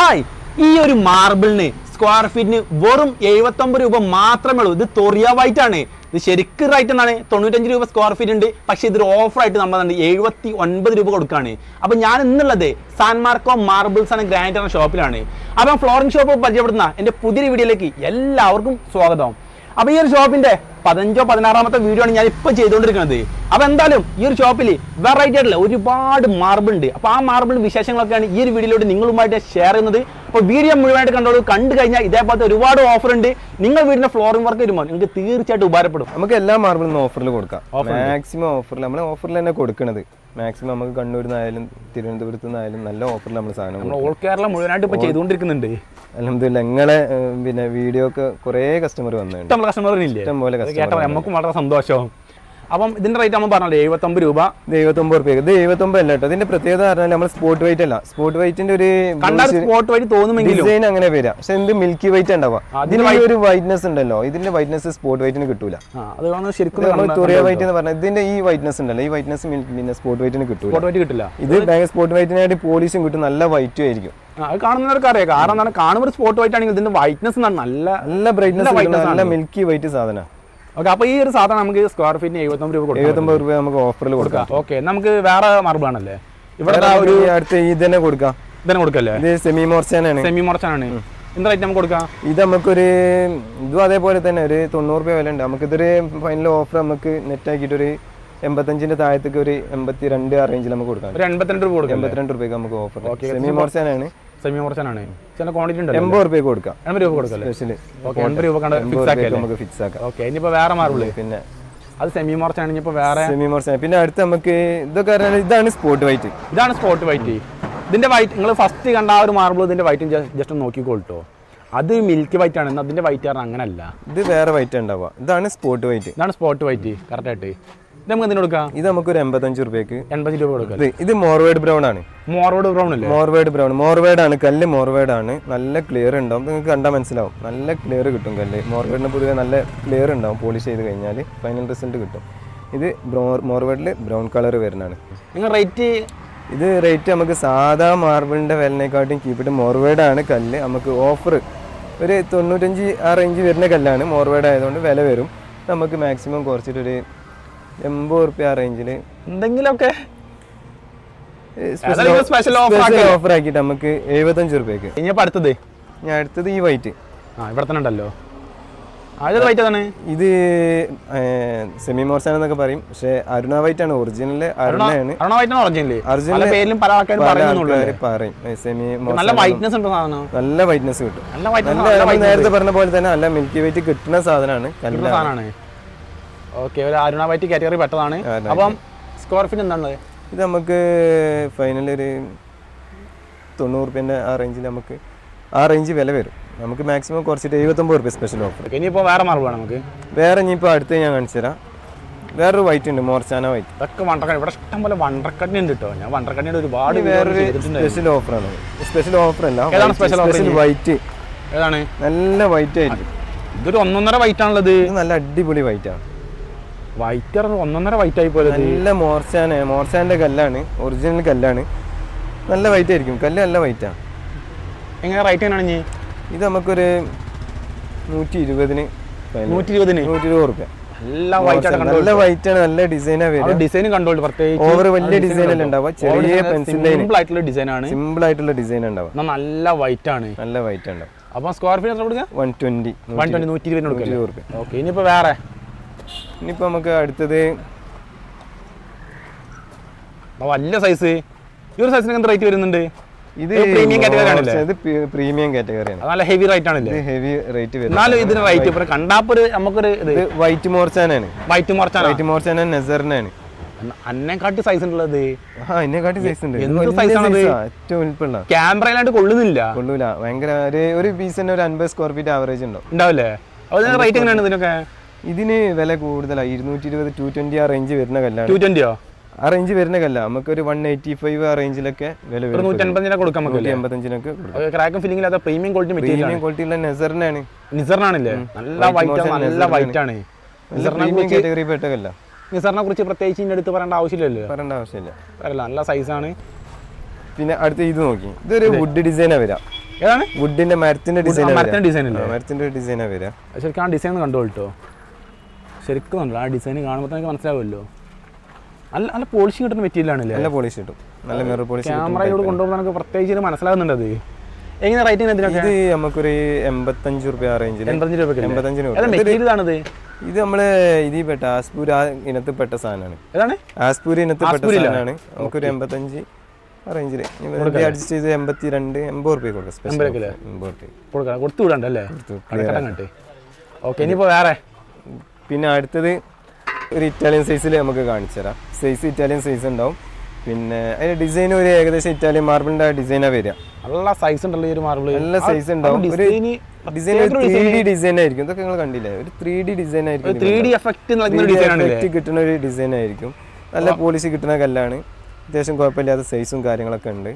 Hi ഈ ഒരു മാർബിളിന് square ഫീറ്റിന് വെറും എഴുപത്തൊമ്പത് രൂപ മാത്രമേ ഉള്ളൂ. ഇത് തൊറിയ വൈറ്റ് ആണ്. ഇത് ശരിക്കും റൈറ്റ് എന്നാണ്. തൊണ്ണൂറ്റഞ്ച് രൂപ സ്ക്വയർ ഫീറ്റ് ഉണ്ട്. പക്ഷെ ഇതൊരു ഓഫർ ആയിട്ട് നമ്മൾ എഴുപത്തി ഒൻപത് രൂപ കൊടുക്കുകയാണ് അപ്പോൾ ഞാൻ ഇന്നുള്ളത് സാൻ മാർക്കോ മാർബിൾസ് ആണ് ഗ്രാൻഡ് എന്ന ഷോപ്പിലാണ് അപ്പം ഫ്ലോറിംഗ് ഷോപ്പ് പരിചയപ്പെടുന്ന എന്റെ പുതിയൊരു വീഡിയോയിലേക്ക് എല്ലാവർക്കും സ്വാഗതം. അപ്പോൾ ഈ ഒരു ഷോപ്പിന്റെ പതിനഞ്ചോ പതിനാറാമത്തെ വീഡിയോ ആണ് ഞാൻ ഇപ്പോൾ ചെയ്തുകൊണ്ടിരിക്കുന്നത്. അപ്പോൾ എന്തായാലും ഈ ഒരു ഷോപ്പിൽ വെറൈറ്റി ആയിട്ടുള്ള ഒരുപാട് മാർബിൾ ഉണ്ട്. അപ്പോൾ ആ മാർബിൾ വിശേഷങ്ങളൊക്കെയാണ് ഈ ഒരു വീഡിയോയിലൂടെ നിങ്ങളുമായിട്ട് ഷെയർ ചെയ്യുന്നത്. അപ്പോൾ വീഡിയോ മുഴുവനായിട്ട് കണ്ടോളൂ. കണ്ടു കഴിഞ്ഞാൽ ഇതേപോലത്തെ ഒരുപാട് ഓഫർ ഉണ്ട്. നിങ്ങൾ വീടിന്റെ ഫ്ലോറിംഗ് വർക്ക് വരുമ്പോൾ നിങ്ങൾക്ക് തീർച്ചയായിട്ടും ഉപകാരപ്പെടും. നമുക്ക് എല്ലാ മാർബിളും ഓഫറിൽ കൊടുക്കാം. മാക്സിമം ഓഫറിൽ നമ്മൾ ഓഫറിൽ തന്നെ കൊടുക്കണത്. മാക്സിമം നമുക്ക് കണ്ണൂരിൽ നിന്നായാലും തിരുവനന്തപുരത്ത് നിന്നായാലും നല്ല ഓഫറിൽ നമ്മൾ സാധനം നമ്മൾ ഓൾ കേരള മുഴുവനായിട്ട് ഇപ്പോൾ ചെയ്തുകൊണ്ടിരിക്കുന്നുണ്ട് അലഹമില്ല നിങ്ങളെ പിന്നെ വീഡിയോ ഒക്കെ കുറേ കസ്റ്റമർ വന്നിട്ടുണ്ട്. കസ്റ്റമർ ഇഷ്ടം പോലെ കസ്റ്റമർ നമുക്കും വളരെ സന്തോഷം. അപ്പം ഇതിന്റെ റേറ്റ് നമ്മൾ പറഞ്ഞല്ലോ എഴുപത്തൊമ്പത് രൂപ എഴുപത്തൊമ്പത് റുപ്യ ഇത് എഴുപത്തൊമ്പത് അല്ല കേട്ടോ. ഇതിന്റെ പ്രത്യേകത പറഞ്ഞാൽ നമ്മൾ സ്പോട്ട് വൈറ്റ് അല്ല. സ്പോട്ട് വൈറ്റിന്റെ ഒരു സ്പോട്ട് വൈറ്റ് തോന്നുമെങ്കിലും ഡിസൈൻ അങ്ങനെ വരാം പക്ഷെ എന്ത് മിൽക്കി വൈറ്റ് ഉണ്ടാവുക? ഇതിന് ഒരു വൈറ്റ്നസ് ഉണ്ടല്ലോ. ഇതിന്റെ വൈറ്റ്നസ് സ്പോട്ട് വൈറ്റിന് കിട്ടൂല. ആ അത് ശരിക്കും തുറിയ വൈറ്റ് എന്ന് പറഞ്ഞാൽ ഇതിന്റെ ഈ വൈറ്റ്നസ് ഉണ്ടല്ലോ. ഈ വൈറ്റ്നസ് പിന്നെ സ്പോട്ട് വൈറ്റിന് കിട്ടൂല. സ്പോട്ട് വൈറ്റ് കിട്ടില്ല. ഇത് ഭയങ്കര സ്പോട്ട് വൈറ്റിനായിട്ട് പോളിഷും കിട്ടും. നല്ല വൈറ്റും ആയിരിക്കും. അത് കാണുന്നവർക്ക് അറിയാം. കാരണം എന്താണ്? കാണുമ്പോൾ സ്പോട്ട് വൈറ്റ് ആണെങ്കിൽ ഇതിന്റെ വൈറ്റ്നസ് നല്ല നല്ല ബ്രൈറ്റ്നസ് നല്ല മിൽക്കി വൈറ്റ് സാധനം. ഓക്കെ അപ്പൊ ഈ ഒരു സാധനം നമുക്ക് സ്ക്വയർ ഫീറ്റിന് എഴുപത്തൊമ്പത് രൂപ കൊടുക്കാം എഴുപത്തൊമ്പത് രൂപ നമുക്ക് ഓഫറിൽ കൊടുക്കാം. ഓക്കെ നമുക്ക് വേറെ മാർബിൾ ആണല്ലേ ഇവിടെ അടുത്ത് ഒരു നമുക്ക് ഈ അടുത്ത ഇത് തന്നെ കൊടുക്കാം. ഇതന്നെ കൊടുക്കല്ലേ? ഇത് സെമി മോർച്ചാനാണ് സെമി മോർച്ചാനാണ് എന്ത് റേറ്റ് നമുക്ക് കൊടുക്കാം? ഇത് നമുക്കൊരു ഇതും അതേപോലെ തന്നെ ഒരു തൊണ്ണൂറ് രൂപ വില ഉണ്ട് നമുക്കിതൊരു ഫൈനൽ ഓഫർ നമുക്ക് നെറ്റ് ആക്കിയിട്ട് ഒരു എൺപത്തഞ്ചിന്റെ താഴത്തേക്ക് ഒരു എൺപത്തി രണ്ട് ആ റേഞ്ചിൽ നമുക്ക് കൊടുക്കാം. ഒരു എൺപത്തിരണ്ട് രൂപ കൊടുക്കാം എൺപത്തിരണ്ട് രൂപയ്ക്ക് നമുക്ക് ഓഫർ സെമി മോർച്ചാനാണ് സെമി മുറച്ചാണ് ചില ക്വാണ്ടിറ്റി ഉണ്ടല്ലോ എൺപത് രൂപയ്ക്ക് കൊടുക്കാം. എൺപത് രൂപ സ്പെഷ്യൽ ഓക്കെ എൺപത് രൂപ കണ്ട് ഫിക്സ് നമുക്ക് ഫിക്സ് ആക്കാം. ഓക്കെ വേറെ മാറുള്ളൂ. പിന്നെ അത് സെമി മുറച്ചാണ് ഇനിയിപ്പോ വേറെ സെമി മോർച്ചാണ് പിന്നെ അടുത്ത് നമുക്ക് ഇതൊക്കെ പറഞ്ഞാൽ ഇതാണ് സ്പോട്ട് വൈറ്റ് ഇതാണ് സ്പോട്ട് വൈറ്റ് ഇതിന്റെ വൈറ്റ് നിങ്ങൾ ഫസ്റ്റ് കണ്ട ആ ഒരു മാർബിൾ ഇതിന്റെ വൈറ്റ് ജസ്റ്റ് ഒന്ന് നോക്കിക്കോട്ടോ അത് മിൽക്ക് വൈറ്റ് ആണ് എന്നാൽ അതിന്റെ വൈറ്റ് പറഞ്ഞാൽ അങ്ങനല്ല. ഇത് വേറെ വൈറ്റ് ഉണ്ടാവുക. ഇതാണ് സ്പോട്ട് വൈറ്റ് ഇതാണ് സ്പോട്ട് വൈറ്റ് കറക്റ്റ് ആയിട്ട്. ഇത് നമുക്ക് നമുക്കൊരു എൺപത്തഞ്ച് രൂപയ്ക്ക് എൺപത് രൂപ കൊടുക്കാം. ഇത് മോർവേഡ് ബ്രൗൺ ആണ്. മോർവേഡ് ബ്രൗൺ അല്ലേ മോർവേഡ് ബ്രൗൺ. മോർവേഡ് ആണ് കല്ല് മോർവേഡ് ആണ്. നല്ല ക്ലിയർ ഉണ്ടാവും. നിങ്ങൾക്ക് കണ്ടാൽ മനസ്സിലാവും. നല്ല ക്ലിയർ കിട്ടും കല്ല്. മോർവേഡിന് പൊതുവെ നല്ല ക്ലിയർ ഉണ്ടാവും പോളിഷ് ചെയ്ത് കഴിഞ്ഞാൽ ഫൈനൽ റിസൾട്ട് കിട്ടും. ഇത് മോർവേഡിൽ ബ്രൗൺ കളർ വരുന്നതാണ്. നിങ്ങൾ റേറ്റ് ഇത് റേറ്റ് നമുക്ക് സാധാ മാർബിളിന്റെ വിലനെക്കാട്ടും കീപ്പിട്ട് മോർവേഡ് ആണ്. കല്ല് നമുക്ക് ഓഫർ ഒരു തൊണ്ണൂറ്റഞ്ച് ആ റേഞ്ച് വരുന്ന കല്ലാണ് മോർവേഡ് ആയതുകൊണ്ട് വില വരും. നമുക്ക് മാക്സിമം കുറച്ചിട്ടൊരു എൺപത് റുപ്യ ആ റേഞ്ചിൽ എന്തെങ്കിലുമൊക്കെ സ്പെഷ്യൽ ഓഫർ ആക്കിയിട്ട് നമുക്ക് എഴുപത്തഞ്ച് റുപ്യക്ക് അടുത്തത്? ഞാൻ അടുത്തത് ഈ വൈറ്റ് ആ ഇവിടെ തന്നെ ഉണ്ടല്ലോ. ആദ്യത്തെ വൈറ്റ് ഇത് സെമി മോർസാൻ എന്നൊക്കെ പറയും. പക്ഷേ അരുണ വൈറ്റ് ആണ് ഒറിജിനൽ അരുണയാണ് അരുണ വൈറ്റ് ആണ് ഒറിജിനൽ പല പേരിലും പല ആൾക്കാരും പല പറയുന്നുള്ളൂ ആൾക്കാര് പറയും. സെമി നല്ല വൈറ്റ്നസ് ഉണ്ട് സാധനം? നല്ല വൈറ്റ്നസ് കിട്ടും. നല്ല നേരത്തെ പറഞ്ഞ പോലെ തന്നെ നല്ല മിൽക്കി വൈറ്റ് കിട്ടുന്ന സാധനമാണ് സാധനമാണ്. ഓക്കെ ഒരു അരുണ വൈറ്റ് കാറ്റഗറി പെട്ടതാണ് അപ്പം സ്ക്വയർ ഫീറ്റ് ഇത് നമുക്ക് ഫൈനൽ ഒരു തൊണ്ണൂറ് റുപ്യന്റെ ആ റേഞ്ചിൽ നമുക്ക് ആ റേഞ്ച് വില വരും. നമുക്ക് മാക്സിമം കുറച്ചിട്ട് എഴുപത്തൊമ്പത് റുപ്യ സ്പെഷ്യൽ ഓഫർ ഇനിയിപ്പോൾ വേറെ മാർബിൾ വേണം നമുക്ക്? വേറെ ഇനിയിപ്പോൾ അടുത്ത് ഞാൻ കാണിച്ചു തരാം. വേറൊരു വൈറ്റ് ഉണ്ട് മോർച്ചാന വൈറ്റ് ഇതൊക്കെ വണ്ടക്കണി ഇവിടെ ഇഷ്ടം പോലെ വണ്ടർക്കണ്ണി ഉണ്ട് കേട്ടോ ഞാൻ വണ്ടർക്കണ്ണിയുടെ ഒരുപാട് വേറൊരു സ്പെഷ്യൽ ഓഫറാണ് സ്പെഷ്യൽ ഓഫർ അല്ല സ്പെഷ്യൽ? വൈറ്റ് ഏതാണ്? നല്ല വൈറ്റ് ആയിരിക്കും ഇതൊരു ഒന്നൊന്നര വൈറ്റ് ആണുള്ളത്. നല്ല അടിപൊളി വൈറ്റ് ആണ്. വൈറ്റ് ഒന്നൊന്നര വൈറ്റ് ആയി പോലെ നല്ല മോർച്ചാണ് മോർച്ചാന്റെ കല്ലാണ്. ഒറിജിനൽ കല്ലാണ്. നല്ല വൈറ്റ് ആയിരിക്കും. കല്ല് നല്ല വൈറ്റാണ് എങ്ങനെ റൈറ്റ് എങ്ങനെയാണ് ഇത് നമുക്കൊരു നൂറ്റി ഇരുപതിന് നൂറ്റി ഇരുപതിന് നൂറ്റി ഇരുപത് റുപ്യ നല്ല വൈറ്റ് ആണ്. നല്ല വൈറ്റ് ആണ് നല്ല ഡിസൈനാ വരുന്നത് ഡിസൈൻ കണ്ടോളൂ പ്രത്യേകിച്ച് ഓവർ വലിയ ഡിസൈൻ അല്ല ഉണ്ടാവുക. ചെറിയ പെൻസിൽ സിമ്പിൾ ആയിട്ടുള്ള ഡിസൈൻ ആണ്. സിമ്പിൾ ആയിട്ടുള്ള ഡിസൈൻ ഉണ്ടാവുക. നല്ല വൈറ്റ് ആണ്. നല്ല വൈറ്റ് ഉണ്ടാവും അപ്പോൾ സ്ക്വയർ ഫീറ്റ് എത്ര കൊടുക്കുക? വൺ ട്വന്റി വൺ ട്വന്റി നൂറ്റി ഇരുപതിന് കൊടുക്കുക ഇരുപത് റുപ്യ ഓക്കെ ഇനിയിപ്പോൾ വേറെ. ഇനിയിപ്പോൾ നമുക്ക് അടുത്തത് വലിയ സൈസ് ഈ ഒരു സൈസിന് എന്ത് റേറ്റ് വരുന്നുണ്ട്? ഇത് പ്രീമിയം കാറ്റഗറി ആണല്ലേ? ഇത് പ്രീമിയം കാറ്റഗറിയാണ് ആണ്. നല്ല ഹെവി റേറ്റ് ആണല്ലേ? ഇത് ഹെവി റേറ്റ് എന്നാലും വരുന്നത് ഇതിന് റേറ്റ് ഇപ്പൊ കണ്ടാപ്പൊരു നമുക്കൊരു ഇത്. വൈറ്റ് മോർച്ചാനാണ്. വൈറ്റ് മോർച്ചാൻ വൈറ്റ് മോർച്ചാന നെസറിനാണ്. അന്നെക്കാട്ടി സൈസ് ഉള്ളത് ആ ഇതിനെക്കാട്ടി സൈസ് ഉണ്ട്. ഏറ്റവും വലുപ്പമുള്ള. ക്യാമറയിലായിട്ട് കൊള്ളുന്നില്ല. കൊള്ളൂല. ഭയങ്കര ഒരു പീസിന് ഒരു അൻപത് സ്ക്വയർ ഫീറ്റ് ആവറേജ് ഉണ്ടാവും. ഉണ്ടാവില്ലേ? റേറ്റ് എങ്ങനെയാണ് ഇതിനൊക്കെ? ഇതിന് വില കൂടുതലാണ് ഇരുന്നൂറ്റി ഇരുപത് ടു ട്വന്റി ആ റേഞ്ച് വരുന്ന കല്ലാണ്. ടു ട്വന്റിയോ ആ? റേഞ്ച് വരുന്ന കല്ല. നമുക്ക് ഒരു വൺ എയ്റ്റി ഫൈവ് ആ റേഞ്ചിലൊക്കെ വില വരും. എൺപത്തഞ്ചിനൊക്കെ ക്രാക്കും ഫില്ലിംഗ് ഇല്ലാത്ത പ്രീമിയം ക്വാളിറ്റി പ്രീമിയം ക്വാളിറ്റിയുള്ള നെസറിനാണ്. നിസറിനാണല്ലേ? നല്ല വൈറ്റ് നല്ല വൈറ്റ് ആണ്. പ്രീമിയം കാറ്റഗറി പെട്ട കല്ല. നിസറിനെ കുറിച്ച് പ്രത്യേകിച്ച് ഇതിന്റെ അടുത്ത് പറയേണ്ട ആവശ്യമില്ലല്ലോ? പറയേണ്ട ആവശ്യമില്ല. പറയല്ല നല്ല സൈസാണ് പിന്നെ അടുത്ത ഇത് നോക്കി. ഇതൊരു വുഡ് ഡിസൈനാ വരാം. ഏതാണ്? വുഡിന്റെ മരത്തിന്റെ ഡിസൈൻ മരത്തിന്റെ ഡിസൈൻ മരത്തിന്റെ ഡിസൈനാ വരാം. ശരിക്കും ആ ഡിസൈൻ കണ്ടു കേട്ടോ. ശരിക്കും കണ്ടോ ആ ഡിസൈൻ കാണുമ്പോൾ തന്നെ മനസ്സിലാവുമല്ലോ. നല്ല നല്ല പോളിഷ് കിട്ടുന്ന മെറ്റീരിയൽ ആണല്ലേ? നല്ല പോളിഷ് കിട്ടും. നല്ല മിറർ പോളിഷ് ക്യാമറയോട് കൊണ്ടുപോകുമ്പോൾ നമുക്ക് പ്രത്യേകിച്ച് മനസ്സിലാകുന്നുണ്ട് അത് എങ്ങനെ റേറ്റിംഗ് എന്തിനൊക്കെ ഇത് നമുക്കൊരു എൺപത്തഞ്ച് റുപ്യ ആ റേഞ്ചിൽ എൺപത്തഞ്ച് രൂപ എൺപത്തഞ്ച് രൂപ ഇത് നമ്മൾ ഇതിൽ പെട്ട ആസ്പൂർ ആ ഇനത്തിൽ പെട്ട സാധനമാണ്. ഏതാണ്? ആസ്പൂർ ഇനത്തിൽ പെട്ട? സാധനമാണ്. നമുക്കൊരു എൺപത്തഞ്ച് റേഞ്ചിൽ അഡ്ജസ്റ്റ് ചെയ്ത് എൺപത്തി രണ്ട് എൺപത് റുപ്യ കൊടുക്കാം. കൊടുത്തു വിടണ്ടല്ലേ ഓക്കെ ഇനിയിപ്പോ വേറെ? പിന്നെ അടുത്തത് ഒരു ഇറ്റാലിയൻ സൈസിൽ നമുക്ക് കാണിച്ചു തരാം. സൈസ് ഇറ്റാലിയൻ സൈസ് ഉണ്ടാവും. പിന്നെ അതിന്റെ ഡിസൈൻ ഒരു ഏകദേശം ഇറ്റാലിയൻ മാർബിളിന്റെ ഡിസൈനാണ് വരിക. നല്ല സൈസ് ഉണ്ടല്ലോ ഈ ഒരു മാർബിൾ നല്ല സൈസ് ഉണ്ടാവും. ഒരു ഡിസൈൻ ഒരു ത്രീ ഡി ഡിസൈൻ ആയിരിക്കും. ഇതൊക്കെ നിങ്ങൾ കണ്ടില്ലേ? ഒരു ത്രീ ഡി ഡിസൈൻ ആയിരിക്കും ത്രീ ഡി എഫക്റ്റ് കിട്ടുന്ന ഒരു ഡിസൈൻ ആയിരിക്കും. നല്ല പോളിസി കിട്ടുന്ന കല്ലാണ്. അത്യാവശ്യം കുഴപ്പമില്ലാത്ത സൈസും കാര്യങ്ങളൊക്കെ ഉണ്ട്.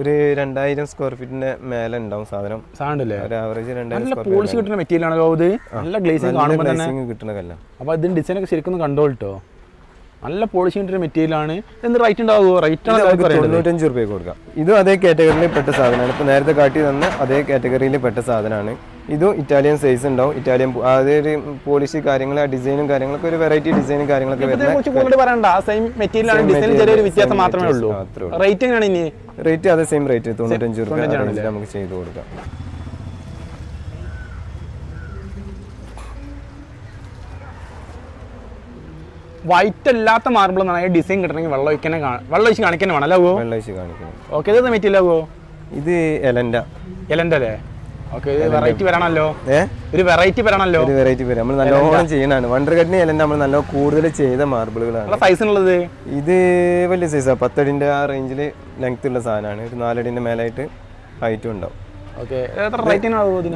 ഒരു രണ്ടായിരം സ്ക്വയർ ഫീറ്റിന്റെ മേലെ ഉണ്ടാവും സാധനം. സാധനല്ലേ ഒരു ആവറേജ് രണ്ടായിരം പോളിഷ് കിട്ടുന്ന മെറ്റീരിയൽ ആണല്ലോ ഇത്. നല്ല ഗ്ലേസിംഗ് കാണുമ്പോൾ തന്നെ ഫീറ്റ് കിട്ടുന്ന കല്ലാണ്. അപ്പോൾ ഇതിന് ഡിസൈൻ ഒക്കെ ശരിക്കും കണ്ടോട്ടോ നല്ല പോളിഷ് കിട്ടുന്ന മെറ്റീരിയൽ ആണ്. എന്ത് റേറ്റ് ഉണ്ടാവുമോ? റേറ്റ് തൊണ്ണൂറ്റഞ്ച് റുപ്യ കൊടുക്കാം. ഇതും അതേ കാറ്റഗറിയിൽ പെട്ട സാധനമാണ്. ഇപ്പൊ നേരത്തെ കാട്ടി തന്ന അതേ കാറ്റഗറിയിൽ പെട്ട സാധനമാണ്. ഇതും ഇറ്റാലിയൻ സൈസ് ഉണ്ടാവും. ഇറ്റാലിയൻ അതൊരു പോളിഷ് കാര്യങ്ങൾ ആ ഡിസൈനും കാര്യങ്ങളൊക്കെ ഒരു വെറൈറ്റി ഡിസൈനും കാര്യങ്ങളൊക്കെ പറയണ്ട. സെയിം ഡിസൈൻ material, ചെറിയൊരു വ്യത്യാസം മാത്രമേ ഉള്ളൂ. റേറ്റ് ഇനി? റേറ്റ് അതേ സെയിം റേറ്റ് തൊണ്ണൂറ്റഞ്ച് റുപ്യ നമുക്ക് ചെയ്തു കൊടുക്കാം. വൈറ്റ് അല്ലാത്ത മാർബിൾ എന്നാണ് ഡിസൈൻ കിട്ടണമെങ്കിൽ വെള്ളം ഒഴിക്കണേ വെള്ളം ഒഴിച്ച് കാണിക്കണേ വേണം അല്ലേ ഒഴിച്ച് കാണിക്കണം. ഓക്കെ ഇത് മെറ്റീരിയൽ ആകുമോ ഇത് എലന്റെ എലന്റെ അല്ലേ? ഒരു വെറൈറ്റി വരണല്ലോ ഒരു വെറൈറ്റി വരും. നമ്മൾ നല്ലോണം ചെയ്യണാണ് വണ്ടർ കട്ടിന് എലന്റെ നമ്മൾ നല്ല കൂടുതൽ ചെയ്ത മാർബിളുകളാണ് സൈസ് ഉള്ളത്. ഇത് വലിയ സൈസാണ് പത്തടിന്റെ ആ റേഞ്ചിൽ ലെങ്ത് ഉള്ള സാധനമാണ്. ഒരു നാലടിന്റെ മേലായിട്ട് ഹൈറ്റും ഉണ്ടാവും.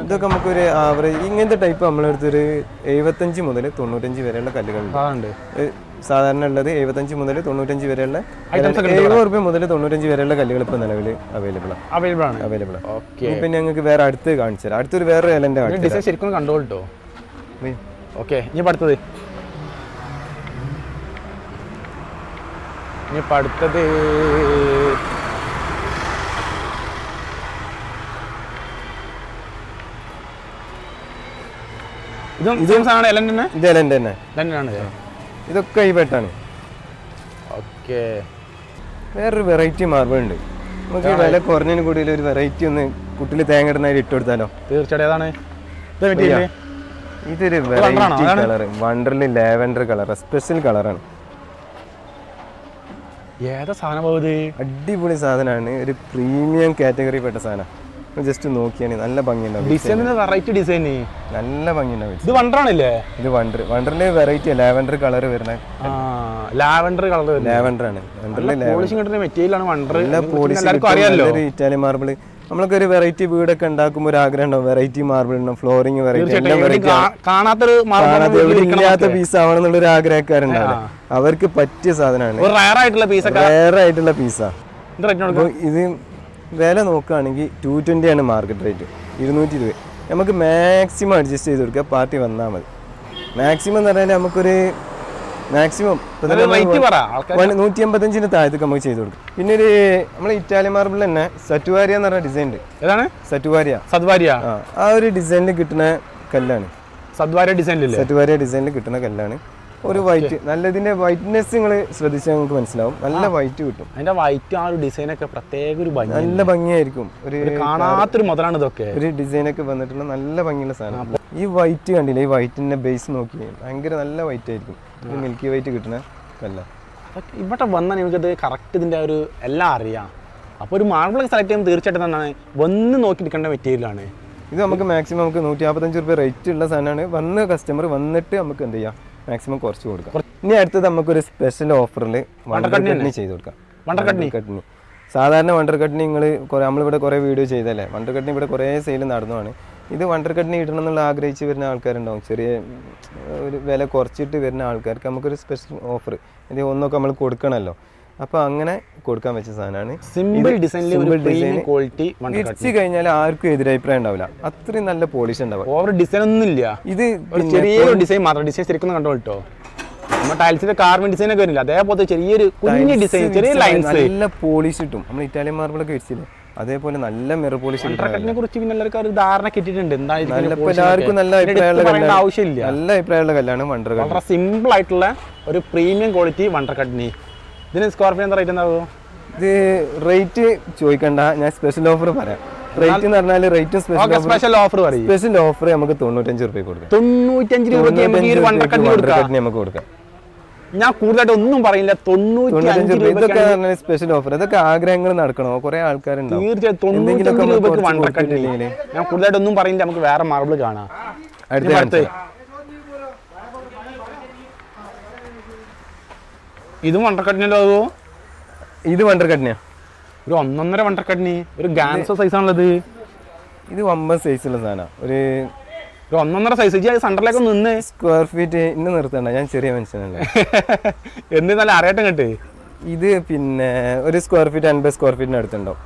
ഇതൊക്കെ നമുക്കൊരു ആവറേജ് ഇങ്ങനത്തെ ടൈപ്പ് നമ്മളെടുത്തൊരു എഴുപത്തഞ്ച് മുതൽ തൊണ്ണൂറ്റഞ്ച് വരെയുള്ള കല്ലുകളുണ്ട്. സാധാരണ ഉള്ളത് എഴുപത്തഞ്ച് മുതൽ തൊണ്ണൂറ്റഞ്ച് വരെയുള്ള എഴുപത് റുപ്യ മുതൽ തൊണ്ണൂറ്റഞ്ച് വരെയുള്ള കല്ലുകൾ ഇപ്പോൾ നിലവിൽ അവൈലബിൾ ആണ്. അവൈലബിൾ ആണ് അവൈലബിൾ ആണ് പിന്നെ ഞങ്ങൾക്ക് വേറെ അടുത്ത് കാണിച്ചു തരാം. അടുത്തൊരു വേറെ ഡിസൈൻ ശരിക്കും തരാം. ഓക്കെ ഇനി അടുത്തത്. ഇനി അടുത്തത്. ഇതും ഇതും സാധനം എല്ലാം തന്നെ? ഇത് എലന്റെ തന്നെ. തന്നെയാണ് ഇതൊക്കെ ഈ പെട്ടാണ്. ഓക്കെ. വേറൊരു വെറൈറ്റി മാർബിൾ ഉണ്ട്. നമുക്ക് വില കുറഞ്ഞതിന് കൂടി ഒരു വെറൈറ്റി ഒന്ന് കുട്ടിയിൽ തേങ്ങ ഇടുന്നതിൽ ഇട്ട് കൊടുത്താലോ തീർച്ചയായിട്ടും. മെറ്റീരിയൽ ഇതൊരു വെറൈറ്റി? കളർ വണ്ടറിൽ ലാവൻഡർ കളർ സ്പെഷ്യൽ കളറാണ് ഏതാ സാധനം അടിപൊളി സാധനമാണ്. ഒരു പ്രീമിയം കാറ്റഗറി പെട്ട സാധനം. ജസ്റ്റ് നോക്കിയാണ് നല്ല ഭംഗിയുണ്ടാവും ഡിസൈനിന് വെറൈറ്റി ഡിസൈൻ നല്ല ഭംഗിയുണ്ടാവും ഇത് വണ്ടറാണല്ലേ? ഇത് വണ്ടർ വണ്ടറിന്റെ വെറൈറ്റി ലാവൻഡർ കളർ വരുന്നത് ലാവൻഡർ കളർ ലാവൻഡർ ആണ്. കിട്ടുന്ന വണ്ടർ അറിയാമല്ലോ ഇറ്റാലിയൻ മാർബിൾ നമ്മളൊക്കെ ഒരു വെറൈറ്റി വീടൊക്കെ ഉണ്ടാക്കുമ്പോൾ ഒരു ആഗ്രഹം ഉണ്ടാവും. വെറൈറ്റി മാർബിൾ ഉണ്ടാവും ഫ്ലോറിങ് വെറൈറ്റി കാണാത്തൊരു ഇല്ലാത്ത പീസ് ആവണം എന്നുള്ള ഒരു ആഗ്രഹക്കാരുണ്ടാവും അവർക്ക് പറ്റിയ സാധനമാണ്. റയർ ആയിട്ടുള്ള പീസൊക്കെ റയർ ആയിട്ടുള്ള പീസാ ഇത് വില നോക്കുകയാണെങ്കിൽ ടു ട്വന്റിയാണ് ആണ് മാർക്കറ്റ് റേറ്റ് ഇരുന്നൂറ്റി ഇരുപത് നമുക്ക് മാക്സിമം അഡ്ജസ്റ്റ് ചെയ്ത് കൊടുക്കുക. പാർട്ടി വന്നാൽ മതി. മാക്സിമം എന്ന് പറഞ്ഞാൽ നമുക്കൊരു മാക്സിമം നൂറ്റി എൺപത്തഞ്ചിന് താഴത്തേക്ക് നമുക്ക് ചെയ്ത് കൊടുക്കും. പിന്നെ ഒരു നമ്മളെ ഇറ്റാലിയൻ മാർബിൾ തന്നെ സറ്റുവാരിയ എന്ന് പറഞ്ഞ ഡിസൈൻ ഉണ്ട്. ഏതാണ്? സറ്റുവാരിയ സദ്വാരിയ ആ ഒരു ഡിസൈനിൽ കിട്ടുന്ന കല്ലാണ്. സദ്വാരിയ ഡിസൈനിൽ സറ്റുവാരിയ ഡിസൈനിൽ കിട്ടുന്ന കല്ലാണ്. ഒരു വൈറ്റ് നല്ല ഇതിന്റെ വൈറ്റ്നെസ് നിങ്ങൾ ശ്രദ്ധിച്ചാൽ നിങ്ങൾക്ക് മനസ്സിലാവും. നല്ല വൈറ്റ് കിട്ടും. അതിന്റെ വൈറ്റ് ആ ഒരു ഡിസൈൻ ഒക്കെ പ്രത്യേക ഒരു ഭംഗി നല്ല ഭംഗിയായിരിക്കും. ഒരു കാണാത്തൊരു മുതലാണ് ഇതൊക്കെ. ഒരു ഡിസൈൻ ഒക്കെ വന്നിട്ടുള്ള നല്ല ഭംഗിയുള്ള സാധനം. ഈ വൈറ്റ് കണ്ടില്ല? ഈ വൈറ്റിന്റെ ബേസ് നോക്കി. ഭയങ്കര നല്ല വൈറ്റ് ആയിരിക്കും. ഒരു മിൽക്കി വൈറ്റ് കിട്ടുന്ന കല്ല ഇവിടെ വന്നാൽ നിങ്ങൾക്കത് കറക്റ്റ് ഇതിന്റെ ഒരു എല്ലാം അറിയാം. അപ്പോൾ ഒരു മാർബിൾ സെലക്ട് ചെയ്യുമ്പോൾ തീർച്ചയായിട്ടും എന്താണ്? വന്ന് നോക്കി എടുക്കേണ്ട മെറ്റീരിയലാണ് ഇത് നമുക്ക് മാക്സിമം നമുക്ക് നൂറ്റി നാൽപ്പത്തഞ്ച് റുപ്യ റേറ്റ് ഉള്ള സാധനമാണ്. വന്ന് കസ്റ്റമർ വന്നിട്ട് നമുക്ക് എന്ത് ചെയ്യാം? മാക്സിമം കുറച്ച് കൊടുക്കാം. ഇനി അടുത്തത് നമുക്കൊരു സ്പെഷ്യൽ ഓഫറിൽ വണ്ടർകട്ടിനി ചെയ്ത് കൊടുക്കാം. വണ്ടർകട്ടിനി കട്ടിനി? കട്ടിനി സാധാരണ വണ്ടർ കട്ടിനി നിങ്ങൾ നമ്മളിവിടെ കുറേ വീഡിയോ ചെയ്തല്ലേ? വണ്ടർകട്ടിനി ഇവിടെ കുറേ സെയിൽ നടന്നതാണ്. ഇത് വണ്ടർകട്ടിനി ഇടണം എന്നുള്ള ആഗ്രഹിച്ച് വരുന്ന ആൾക്കാരുണ്ടാവും. ചെറിയ ഒരു വില കുറച്ചിട്ട് വരുന്ന ആൾക്കാർക്ക് നമുക്കൊരു സ്പെഷ്യൽ ഓഫർ ഇത് ഒന്നൊക്കെ നമ്മൾ കൊടുക്കണമല്ലോ അപ്പോൾ അങ്ങനെ കൊടുക്കാൻ വെച്ച സാധനമാണ്. സിമ്പിൾ ഡിസൈനിൽ ഒരു ഡിസൈൻ ക്വാളിറ്റി വണ്ടർ ഇടിച്ച് കഴിഞ്ഞാൽ ആർക്കും എതിരഭിപ്രായം ഉണ്ടാവില്ല. അത്രയും നല്ല പോളിഷ് ഉണ്ടാവും ഓവർ ഡിസൈൻ ഒന്നും ഇല്ല. ഇത് ചെറിയ ചെറിയൊരു ഡിസൈൻ മാത്രം. ഡിസൈൻ ശരിക്കും കണ്ടോ കേട്ടോ? നമ്മൾ ടൈൽസിന്റെ കാർബൺ ഡിസൈൻ ഒക്കെ വരില്ല. അതേപോലെ ചെറിയൊരു കുഞ്ഞു ഡിസൈൻ ചെറിയ ലൈൻസ് നല്ല പോളിഷ് കിട്ടും. നമ്മൾ ഇറ്റാലിയൻ മാർബിളൊക്കെ വെച്ചില്ലേ അതേപോലെ നല്ല മിറർ പോളിഷ് വണ്ടർക്കട്ടിനെ കുറിച്ച് പിന്നെ എല്ലാവർക്കും ഒരു ധാരണ കിട്ടിയിട്ടുണ്ട്. എന്താ ഇതിന്റെ നല്ല ഇപ്പൊ എല്ലാവർക്കും നല്ല അഭിപ്രായമുള്ള ആവശ്യമില്ല. നല്ല അഭിപ്രായമുള്ള കല്ലാണ് വണ്ടർ വളരെ സിമ്പിൾ ആയിട്ടുള്ള ഒരു പ്രീമിയം ക്വാളിറ്റി വണ്ടർക്കട്ടിന് ഇതിന് സ്കോർപ്പിയോ എന്താ റേറ്റ് എന്താകുമോ ഇത് റേറ്റ് ചോദിക്കണ്ട ഞാൻ സ്പെഷ്യൽ ഓഫർ പറയാം. റേറ്റ് എന്ന് പറഞ്ഞാൽ rate special offer special offer നമുക്ക് തൊണ്ണൂറ്റഞ്ച് രൂപ കൊടുക്കാം. തൊണ്ണൂറ്റഞ്ച് നമുക്ക് കൊടുക്കാം. ഞാൻ കൂടുതലായിട്ട് ഒന്നും പറയില്ല. തൊണ്ണൂറ്റി തൊണ്ണൂറ്റഞ്ച് രൂപ ഇതൊക്കെ സ്പെഷ്യൽ ഓഫർ ഇതൊക്കെ ആഗ്രഹങ്ങൾ നടക്കണോ? കുറെ ആൾക്കാരുണ്ട്? തീർച്ചയായും തൊണ്ണൂറ്റഞ്ച് ഞാൻ കൂടുതലായിട്ട് ഒന്നും പറയില്ല. നമുക്ക് വേറെ മാർബിൾ കാണാം. അടുത്ത ഇനി കാണിച്ചു അടുത്ത്. ഇതും വണ്ടർക്കട്ടിനല്ലോ അതോ? ഇത് വണ്ടർക്കട്ടിനാ ഒരു ഒന്നൊന്നര വണ്ടർക്കട്ടിന് ഒരു ഗാൻസോ സൈസ് ആണുള്ളത് ഇത്. വമ്പൻ സൈസുള്ള സാധനം. ഒരു ഒരു ഒന്നൊന്നര സൈസ് ഈ സെന്ററിലേക്ക് നിന്ന്. സ്ക്വയർ ഫീറ്റ് ഇന്ന് നിർത്തണ്ട. ഞാൻ ചെറിയ മനുഷ്യനല്ലേ. എന്ത് നല്ല അറിയട്ടെ കേട്ട് ഇത് പിന്നെ ഒരു സ്ക്വയർ ഫീറ്റ് അൻപത് സ്ക്വയർ ഫീറ്റിന് അടുത്തുണ്ടാവും.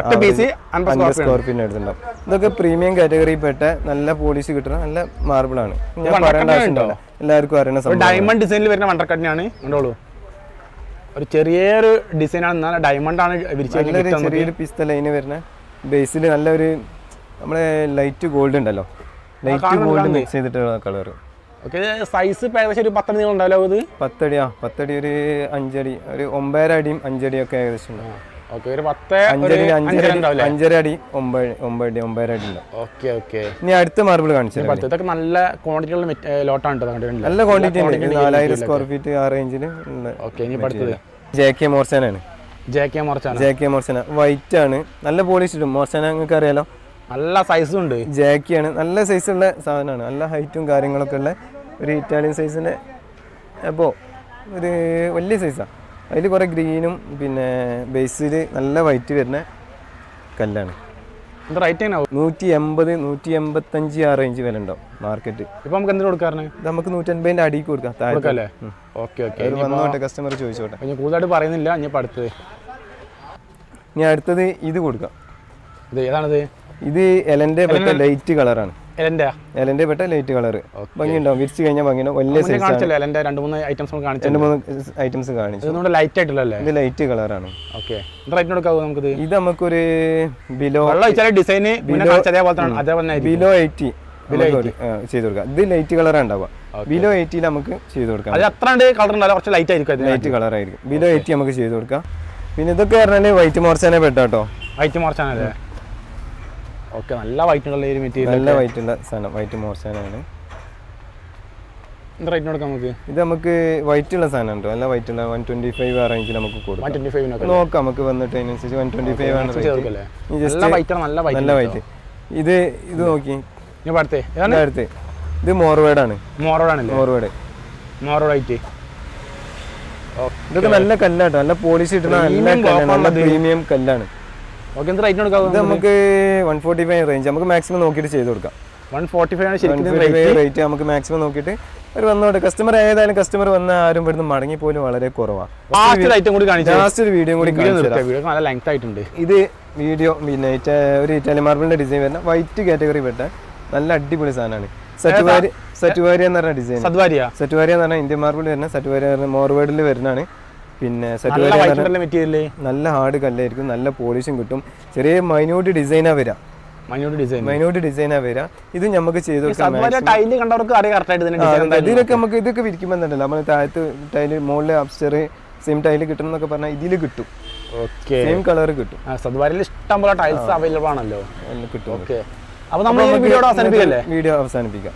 ഒറ്റ പീസ് അൻപത് സ്ക്വയർ ഫീറ്റിന് അടുത്തുണ്ടാവും. ഇതൊക്കെ പ്രീമിയം കാറ്റഗറി പെട്ട നല്ല പോളിഷ് കിട്ടുന്ന നല്ല മാർബിൾ ആണ്. ഞാൻ പറയേണ്ട ആവശ്യമുണ്ടോ എല്ലാവർക്കും അറിയണ ഡയമണ്ട് ഡിസൈനിൽ വരുന്ന വണ്ടർക്കട്ടിനാണ് കണ്ടോളൂ. ഒരു ചെറിയൊരു ഡിസൈനാണ് എന്നാൽ ഡയമണ്ട് ആണ് വിരിച്ചു ചെറിയൊരു പിസ്ത ലൈന് വരുന്ന ബേസിൽ നല്ലൊരു നമ്മളെ ലൈറ്റ് ഗോൾഡ് ഉണ്ടല്ലോ. ലൈറ്റ് ഗോൾഡ് മിക്സ് ചെയ്തിട്ടുള്ള കളർ ഓക്കെ സൈസ് ഏകദേശം ഒരു പത്തടി നീളം ഉണ്ടാവില്ല അത്? പത്തടി ആ പത്തടി ഒരു അഞ്ചടി ഒരു ഒമ്പതര അടിയും അഞ്ചടിയും ഒക്കെ ഏകദേശം ഉണ്ടാവും. അഞ്ചര അടി ഒമ്പത് ഒമ്പത് ഒമ്പതര അടി ഓക്കെ ഓക്കെ. ഇനി അടുത്ത മാർബിൾ കാണിച്ചു ഇതൊക്കെ നല്ല ക്വാണ്ടിറ്റിയുള്ള ലോട്ടാണ് നല്ല ക്വാണ്ടിറ്റി നാലായിരം സ്ക്വയർ ഫീറ്റ് ആ റേഞ്ചിൽ ഓക്കെ ഇനി അടുത്തത്. ജെ കെ മോർസനാണ് ജെ കെ മറച്ചാണ് ജെ കെ മോർസന വൈറ്റ് ആണ്. നല്ല പോളിഷ് ഇടും. മോർസന നിങ്ങൾക്ക് അറിയാലോ? നല്ല സൈസും ഉണ്ട്. ജാക്കിയാണ് നല്ല സൈസുള്ള സാധനമാണ്. നല്ല ഹൈറ്റും കാര്യങ്ങളൊക്കെ ഉള്ള ഒരു ഇറ്റാലിയൻ സൈസിന്റെ അപ്പോൾ ഒരു വലിയ സൈസാണ് അതിൽ കുറേ ഗ്രീനും പിന്നെ ബേസിൽ നല്ല വൈറ്റ് വരുന്ന കല്ലാണ്. റേറ്റ് നൂറ്റി എൺപത് നൂറ്റി എൺപത്തഞ്ച് ആ റേഞ്ച് വില ഉണ്ടാവും മാർക്കറ്റ് ഇപ്പൊ നമുക്ക് എന്തിനു കൊടുക്കാറുണ്ട് നമുക്ക് നൂറ്റൻപതിന്റെ അടിക്ക് കൊടുക്കാം താഴെ ഓക്കെ ഓക്കെ വന്നോട്ടെ കസ്റ്റമർ ചോദിച്ചോട്ടെ. കൂടുതലായിട്ട് പറയുന്നില്ല ഞാൻ അടുത്തത്. ഇനി അടുത്തത് ഇത് കൊടുക്കാം. ഇത് ഏതാണത്? ഇത് എലന്റെ ലൈറ്റ് കളറാണ് എലന്റെ പെട്ട ലൈറ്റ് കളർ ഭംഗിയുണ്ടാവും. വിരിച്ച് കഴിഞ്ഞാൽ ഭംഗിയുണ്ടാവും. വലിയ സൈസ് രണ്ട് മൂന്ന് ഐറ്റംസ് കാണിച്ചു രണ്ട് മൂന്ന് ഐറ്റംസ് കാണിച്ചു. ലൈറ്റ് ആയിട്ടുള്ളല്ലേ ഇത് ലൈറ്റ് കളറാണ് ഓക്കെ ഇത് റേറ്റ് കൊടുക്കാവോ നമുക്കിത്? ഇത് നമുക്കൊരു ബിലോ ഡിസൈൻ ആയിരിക്കും. ബിലോ എയ്റ്റി ചെയ്ത് കൊടുക്കാം. ഇത് ലൈറ്റ് കളർ ഉണ്ടാവുക. ബിലോ എയ്റ്റിയിൽ നമുക്ക് ചെയ്ത് കൊടുക്കാം. അത് കളർ ഉണ്ടാവില്ല കുറച്ച് ലൈറ്റ് ആയിരിക്കും ലൈറ്റ് ലൈറ്റ് കളറായിരിക്കും ബിലോ എയ്റ്റി നമുക്ക് ചെയ്ത് കൊടുക്കാം. പിന്നെ ഇതൊക്കെ പറഞ്ഞാൽ വൈറ്റ് മോർച്ചാനെ പെട്ടാട്ടോ വൈറ്റ് മറച്ചാണല്ലേ ഓക്കെ നല്ല വൈറ്റ് ഉള്ള ഒരു മെറ്റീരിയൽ നല്ല വൈറ്റ് ഉള്ള സാധനം വൈറ്റ് മോർച്ചാനാണ് എന്ത് റേറ്റിന് കൊടുക്കാം നമുക്ക്? ഇത് നമുക്ക് വൈറ്റ് ഉള്ള സാധനം ഉണ്ടോ. നല്ല വൈറ്റ് ഉള്ള വൺ ട്വന്റി ഫൈവ് ആ റേഞ്ചിൽ നമുക്ക് കൊടുക്കാം. നോക്കാം നമുക്ക് വന്നിട്ട് അതിനനുസരിച്ച് വൺ ട്വന്റി ഫൈവ് ആണ് നല്ല വൈറ്റ് ഇത് ഇത് നോക്കി. അടുത്തേ ഇത് മോർവേഡാണ് മോറോഡാണല്ലേ മോർവേഡ് വൈറ്റ് ഇതൊക്കെ നല്ല കല്ലാട്ടോ. നല്ല പോളിഷ് ഇട്ടുന്ന നല്ല കല്ലാണ് നല്ല പ്രീമിയം കല്ലാണ്. ഓക്കെ എന്ത് റേറ്റിന് കൊടുക്കാം ഇത് നമുക്ക്? വൺ ഫോർട്ടി ഫൈവ് റേഞ്ച് നമുക്ക് മാക്സിമം നോക്കിയിട്ട് ചെയ്ത് കൊടുക്കാം. വൺ ഫോർട്ടി ഫൈവ് ആണ് ശരിക്കും റേറ്റ് നമുക്ക് മാക്സിമം നോക്കിയിട്ട് ഒരു വന്നോട്ടെ. കസ്റ്റമർ ഏതായാലും കസ്റ്റമർ വന്ന ആരും ഇവിടുന്ന് മടങ്ങി പോലും വളരെ കുറവാണ് ഐറ്റം കൂടി ലാസ്റ്റ് ഒരു വീഡിയോ കൂടി നല്ല ലെങ്ത് ആയിട്ടുണ്ട്. ഇത് വീഡിയോ പിന്നെ ഒരു ഇറ്റാലിയൻ മാർബിളിന്റെ ഡിസൈൻ വരുന്ന വൈറ്റ് കാറ്റഗറി പെട്ട നല്ല അടിപൊളി സാധനമാണ്. സറ്റുവാരി സറ്റുവാരി എന്ന് പറഞ്ഞ ഡിസൈൻ സറ്റുവാരി എന്ന് പറഞ്ഞാൽ ഇന്ത്യൻ മാർബിൾ വരുന്ന സറ്റുവാരി പറഞ്ഞ മോർവേഡിൽ വരുന്നതാണ്. പിന്നെ മെറ്റീരിയൽ നല്ല ഹാർഡ് കല്ലായിരിക്കും നല്ല പോളിഷും കിട്ടും. ചെറിയ മൈന്യൂട്ട് ഡിസൈനാ വരിക മഞ്ഞോട്ട് ഡിസൈനാ വരിക ഇത് നമുക്ക് ചെയ്ത് ഇതിലൊക്കെ നമുക്ക് ഇതൊക്കെ വിരിക്കുമ്പോൾ എന്തല്ലോ നമ്മൾ താഴത്ത് ടൈൽ മുകളിൽ അപ്സ്റ്റർ സെയിം ടൈൽ കിട്ടണം എന്നൊക്കെ പറഞ്ഞാൽ ഇതിൽ കിട്ടും. സെയിം കളർ കിട്ടും. ഇഷ്ടം പോലെ ടൈൽസ് അവൈലബിൾ ആണല്ലോ. കിട്ടും. അപ്പൊ നമ്മൾ വീഡിയോ അവസാനിപ്പിക്കാം.